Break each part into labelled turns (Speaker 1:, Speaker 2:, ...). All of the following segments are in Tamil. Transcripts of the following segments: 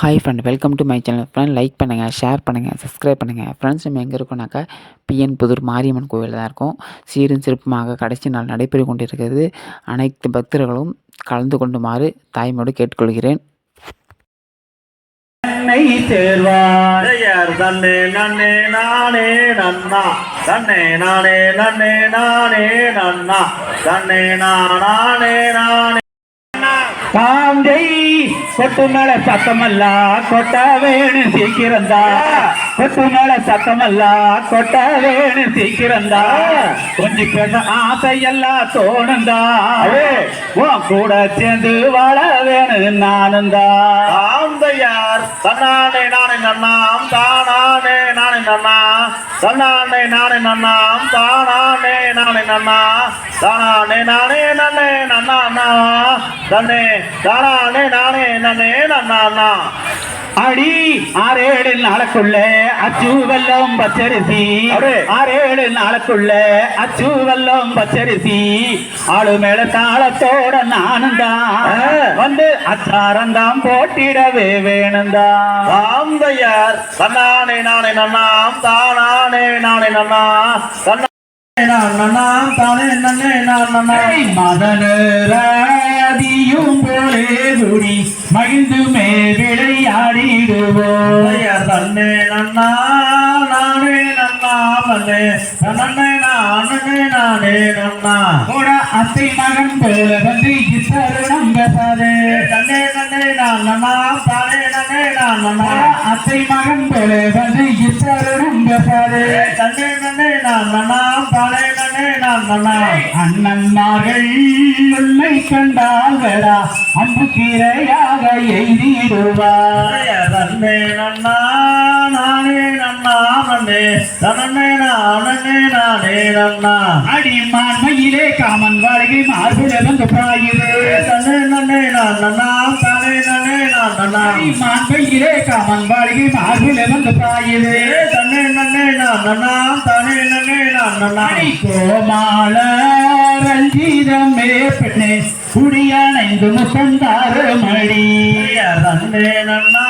Speaker 1: Hi friend welcome to my channel friend like பண்ணுங்கள் ஷேர் பண்ணுங்கள் சப்ஸ்கிரைப் பண்ணுங்கள் ஃப்ரெண்ட்ஸ் நம்ம எங்கே இருக்கோம்னாக்கா பிஎன் புதூர் மாரியம்மன் கோவிலில் தான் இருக்கோம். சீரும் சிறப்புமாக கடைசி நாள் நடைபெற்று கொண்டிருக்கிறது. அனைத்து பக்தர்களும் கலந்து கொண்டுமாறு தாய்மோடு கேட்டுக்கொள்கிறேன்.
Speaker 2: தன்னே நானே நானே நானே நானே நானே.
Speaker 3: காஞ்சை கொட்டு மேல சத்தமல்ல கொட்ட வேணு சீக்கிரந்தா. கொட்டு மேல சத்தமல்ல கொட்ட வேணு சீக்கிரந்தா. கொஞ்சம் பேச ஆசையெல்லாம் தோணுந்தா. உன் கூட சேர்ந்து வாழ வேணும் நானுந்தா.
Speaker 2: ஆந்தையார் தன்னானே நானே நன்னாம் தானானே நானே நன்னா. தன்னானே நானே நன்னாம் தானானே நானே நன்னா. தானானே நானே நன்னே நன்னா தன்னே தானானே நானே நன்னே நன்னா
Speaker 3: அடி ஆறேழு நாளுக்குள்ள அச்சு வெல்லம் பச்சரிசி. ஆறேழு நாளுக்குள்ள அச்சு வெல்லம் பச்சரிசி. ஆளு மேல தாளத்தோட நானும் தான். வந்து அச்சாரம் தான் போட்டிடவே வேணும்தான்
Speaker 2: ஆந்தையார் தன்னானே நானே நன்னாம் தானானே நானே நன்னா. நான் நன்னாம் தானே நன்னே நான் நன்னா.
Speaker 3: மதனராதியும் போலே குடி மகிழ்ந்துமே விளையாடிடுவோம்
Speaker 2: தன்னே நன்னா நானே நன்னா மன்னே தன்னே நானே நானே நன்னா.
Speaker 3: கூட அத்தை மகன் போல வந்து இத்தருணம் பேசாதே
Speaker 2: தன்னே நன்னே நான் நன்னா தானே நான் நன்னா
Speaker 3: அத்தை மகன் போல வந்து இத்தருணம் பேசாதே
Speaker 2: தன்னே நன்னே நான் நன்னா தானே நன்னே நான் நன்னா
Speaker 3: அண்ணன்மார்கள் கண்டால் வேடா அன்பு கீரையாக எய்திடுவார்.
Speaker 2: நன்னா மன்னே தன்னே நானே நானே நன்னா
Speaker 3: அடிமான்மையிலே காமன் வாழ்கை மார்புல வந்து பாயுது
Speaker 2: தன்னே நன்னே நான் நன்னா தானே நன்னே. நான் நன்னா
Speaker 3: அடிமான்மையிலே காமன் வாழ்கை மார்புல வந்து பாயுது
Speaker 2: தன்னே நன்னே நான் நன்னா தானே நன்னே. நான் நன்னா
Speaker 3: கோமாள ரஞ்சிதமே பெண்ணே குடியணைந்து முசந்தாறு மடி.
Speaker 2: தன்னே நன்னா.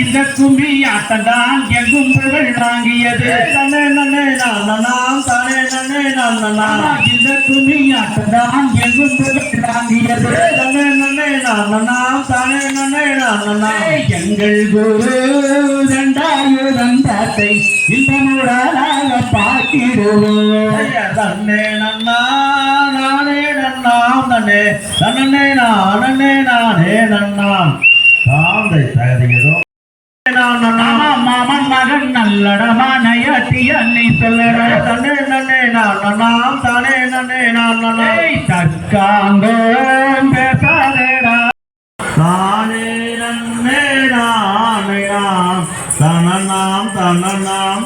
Speaker 3: இந்த கும்பி ஆட்டம்தான் எங்கும் புகழ் வாங்கியது
Speaker 2: தன்னே நன்னே நான் தானே நன்னே நான்
Speaker 3: இந்த கும்பி ஆட்டம்தான் எங்கும் புகழ் வாங்கியது
Speaker 2: தன்னே நன்னே நான் தானே நன்னே நான்
Speaker 3: எங்கள் குரு ரெண்டாயிரம் தாத்தை இந்த முறாக பார்க்கிறோம்
Speaker 2: ஐயர் நன்னா தன்னே நானே நானே நன்னா தாந்தை தகுதியதோ நான் நன்னா
Speaker 3: ஆமா மாமன் மகன் நல்லடமான அட்டி அன்னை சொல்லட.
Speaker 2: தன்னே நன்னே நான் நன்னாம் தானே நன்னே நான் நன்னா
Speaker 3: தற்காங்க பேசாதேடா.
Speaker 2: தானே நன்னே நானே நாம் தனநாம்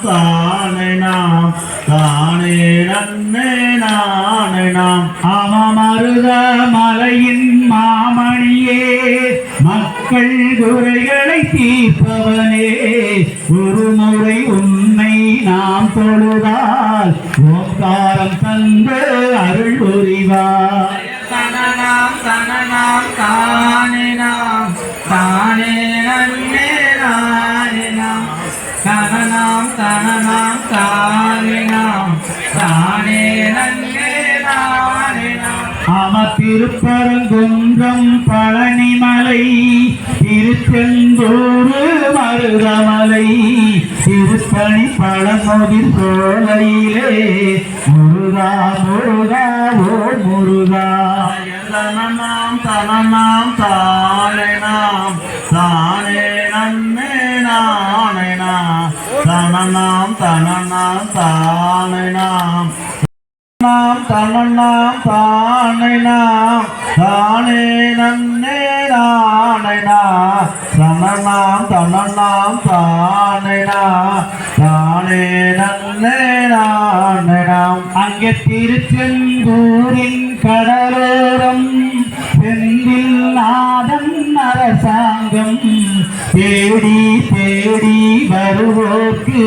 Speaker 2: நாம்
Speaker 3: ஆமமருத மலையின் மாமணியே. மக்கள் குறைகளை தீர்ப்பவனே. ஒரு முறை உன்னை நாம் தொழுதால் ஓங்காரம் தந்து அருள் புரிவார்.
Speaker 2: நாம்
Speaker 3: திருப்பரங்குன்றம் பழனிமலை திருச்செந்தூரு மருதமலை திருப்பணி பழமுதிர் சோலையிலே முருகா முருகா ஓ முருகா.
Speaker 2: தனமாம் தனமாம் தானே நாம் தானே நன்னே நானே நாம் தனநாம் தனநாம் தானே நாம் நாம் தனநாம் தானே நாம் தானே நன்னே நானே நாம் தனநாம் தனநாம் தானே நாம் தானே நன்னே நானே நாம்
Speaker 3: அங்கே திருச்செந்தூரின் கடலோரம் செந்தில் நாதன் அரசாங்கம் தேடி தேடி வருவோர்க்கு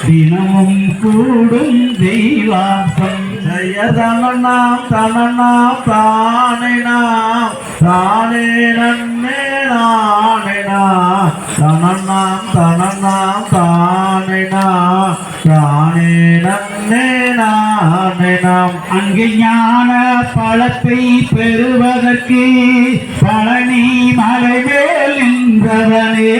Speaker 3: தினமும் கூடும் தெய்வாசம்
Speaker 2: ஜெய தனனாம் தனநாம் தானே நாம் தானே நன்னே நானே நாம் தனனாம் தனநாம் தானே நாம் தானே நன்னே நானே நாம்
Speaker 3: அங்கு ஞான பழத்தை பெறுவதற்கு பழனி மலை மேல் நின்றவனே.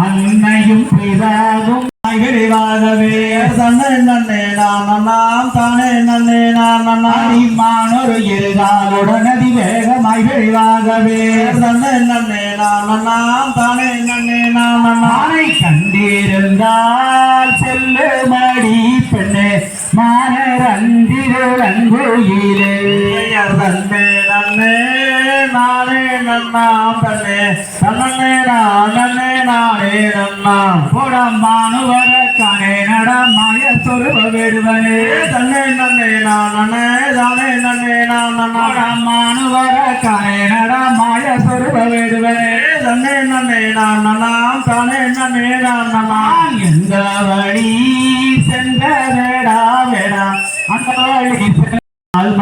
Speaker 3: அன்னையும் பிதாவும் மகிழ்வாகவே
Speaker 2: தன்னை நன்னே நான் நாம் தானே நன்னே நான் நன்னா
Speaker 3: அடிமானொரு இருகாலுடன் அதி வேகமாய்
Speaker 2: தன்னை நன்னே நான் நாம் தானே நன்னே நான்
Speaker 3: கண்டிருந்தால் செல்லுமடி பெண்ணே
Speaker 2: நன்னே நானே நன்னாம் தன்னே தன்னே நான் நன்னே
Speaker 3: கணே நடமாய சொருப விடுவனே.
Speaker 2: தன்னே நன்னே நான் தானே நன்னே நான் நன்னா
Speaker 3: புறமானுவர கணே நடமாய சொருப விடுவனே.
Speaker 2: தன்னே நன்னே தானே நன்னே
Speaker 3: எந்த வழி வேடா. அந்த வழி சென்றால்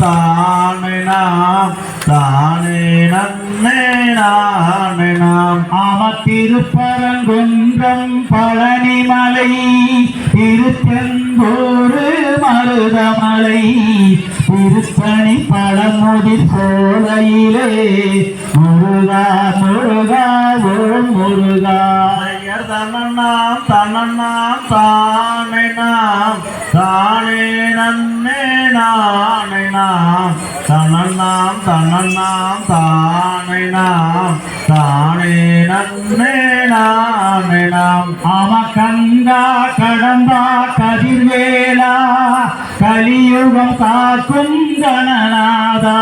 Speaker 2: தனநாம் தானே நன்னே நானே நாம்.
Speaker 3: ஆம திருப்பரங்குன்றம் பழனிமலை திருச்செந்தூர் மருதமலை. திருப்பணி பழமுதிர் சோலையிலே முருகா முருகா ஓம் முருகா.
Speaker 2: தனநாம் தனநாம் தானே நாம் தானே நன்னே நானே நாம் தனநாம் தனநாம் தானே நாம் தானே நன்னே நானே நாம்
Speaker 3: ஆம கடம்பா கதிர்வேலா கலியுகம் காக்கும் கணநாதா.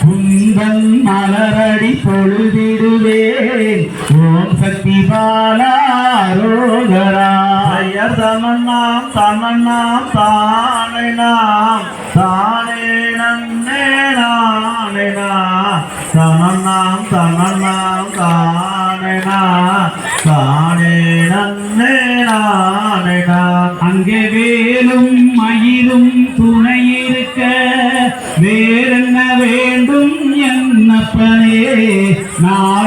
Speaker 3: குந்தன் மலரடி பொழுதிடுவேன். ஓம் சக்தி பாலா ரோகரா.
Speaker 2: தனநாம் தனநாம் தானே நாம் தானே நன்னே நானே நாம் தனநாம் தனநாம் தானே நாம் தானே நன்னே நானே நாம்
Speaker 3: அங்கே வேலும் மயிலும் துணை இருக்க வேறென்ன வேண்டும் என்னப்பனே? நான்